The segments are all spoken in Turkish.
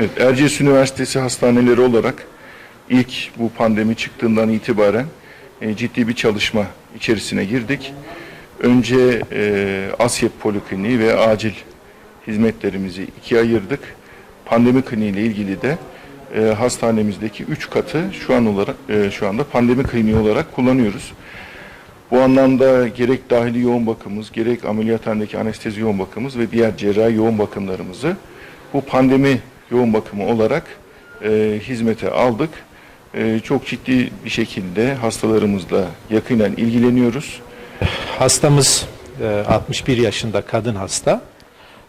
Evet, Erciyes Üniversitesi hastaneleri olarak ilk bu pandemi çıktığından itibaren e, ciddi bir çalışma içerisine girdik. Önce e, Asyep Polikliniği ve acil hizmetlerimizi ikiye ayırdık. Pandemi kliniği ile ilgili de e, hastanemizdeki üç katı şu an olarak e, şu anda pandemi kliniği olarak kullanıyoruz. Bu anlamda gerek dahili yoğun bakımımız, gerek ameliyathanedeki anestezi yoğun bakımımız ve diğer cerrahi yoğun bakımlarımızı bu pandemi yoğun bakımı olarak e, hizmete aldık. E, çok ciddi bir şekilde hastalarımızla yakinen ilgileniyoruz. Hastamız e, 61 yaşında kadın hasta.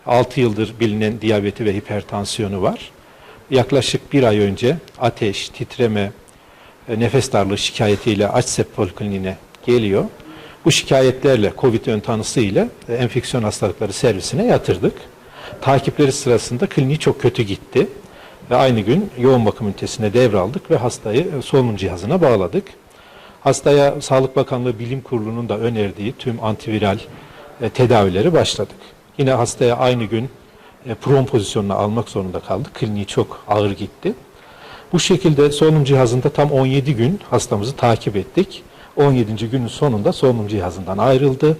6 yıldır bilinen diyabeti ve hipertansiyonu var. Yaklaşık bir ay önce ateş, titreme, e, nefes darlığı şikayetiyle Açsep Polikliniğine geliyor. Bu şikayetlerle COVID ön tanısı ile e, enfeksiyon hastalıkları servisine yatırdık. Takipleri sırasında kliniği çok kötü gitti. Ve aynı gün yoğun bakım ünitesine devraldık ve hastayı e, solunum cihazına bağladık. Hastaya Sağlık Bakanlığı Bilim Kurulu'nun da önerdiği tüm antiviral e, tedavileri başladık. Yine hastaya aynı gün e, pron pozisyonuna almak zorunda kaldık. Kliniği çok ağır gitti. Bu şekilde solunum cihazında tam 17 gün hastamızı takip ettik. 17. günün sonunda solunum cihazından ayrıldı.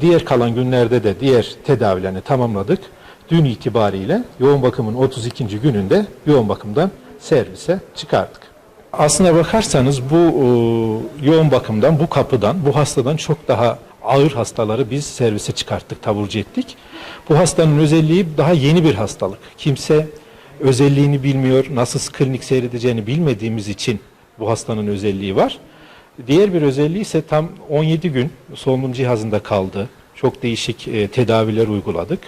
Diğer kalan günlerde de diğer tedavilerini tamamladık. Dün itibariyle yoğun bakımın 32. gününde yoğun bakımdan servise çıkardık. Aslına bakarsanız bu e, yoğun bakımdan, bu kapıdan, bu hastadan çok daha ağır hastaları biz servise çıkarttık, taburcu ettik. Bu hastanın özelliği daha yeni bir hastalık. Kimse özelliğini bilmiyor, nasıl klinik seyredeceğini bilmediğimiz için bu hastanın özelliği var. Diğer bir özelliği ise tam 17 gün solunum cihazında kaldı. Çok değişik e, tedaviler uyguladık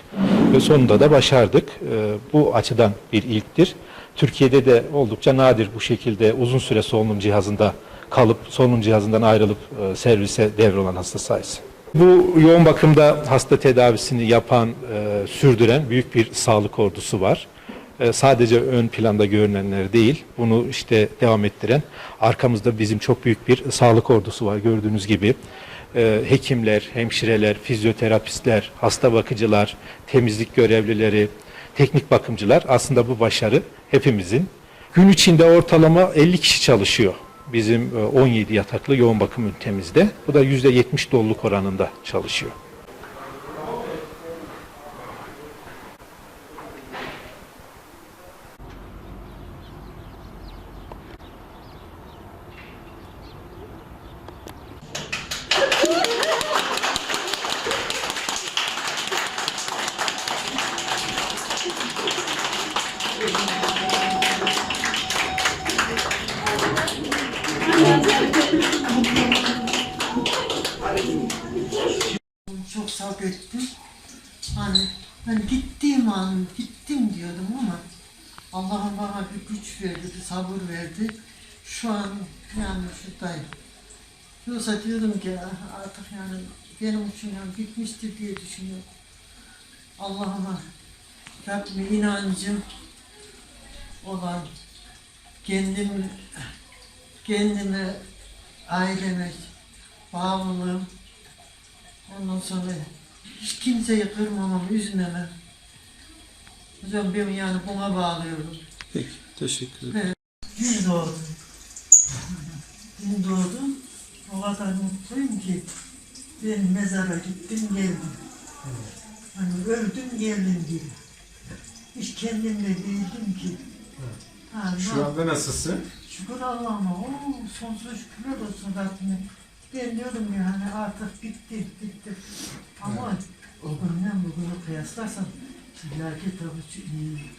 ve sonunda da başardık. E, bu açıdan bir ilktir. Türkiye'de de oldukça nadir bu şekilde uzun süre solunum cihazında kalıp solunum cihazından ayrılıp e, servise devrolan hasta sayısı. Bu yoğun bakımda hasta tedavisini yapan, e, sürdüren büyük bir sağlık ordusu var. E, sadece ön planda görünenler değil, bunu işte devam ettiren arkamızda bizim çok büyük bir sağlık ordusu var gördüğünüz gibi. E, hekimler, hemşireler, fizyoterapistler, hasta bakıcılar, temizlik görevlileri, teknik bakımcılar aslında bu başarı hepimizin. Gün içinde ortalama 50 kişi çalışıyor bizim e, 17 yataklı yoğun bakım ünitemizde. Bu da %70 doluluk oranında çalışıyor. Çok sabrettim. Hani ben gittiğim an gittim diyordum ama Allah'ım bana bir güç verdi, bir sabır verdi. Şu an yani şuradayım. Yoksa diyordum ki "Ah, artık yani benim için yani bitmiştir diye düşünüyorum. Allah'ıma Rabbime inancım olan kendim kendime aileme bağlılığım Ondan sonra hiç kimseyi kırmamam, üzmemem. Hocam ben yani buna bağlıyorum. Peki, teşekkür ederim. Dün doğdum. Dün doğdum. O kadar mutluyum ki ben mezara gittim geldim. Hani öldüm geldim diye. Hiç kendimle değildim ki. Ha, Şu anda nasılsın? Şükür Allah'ıma. Oo, sonsuz şükürler olsun Rabbime. Ben diyordum yani artık bitti, bitti. Ama o günden bugünü kıyaslarsan illaki tabii ki iyi.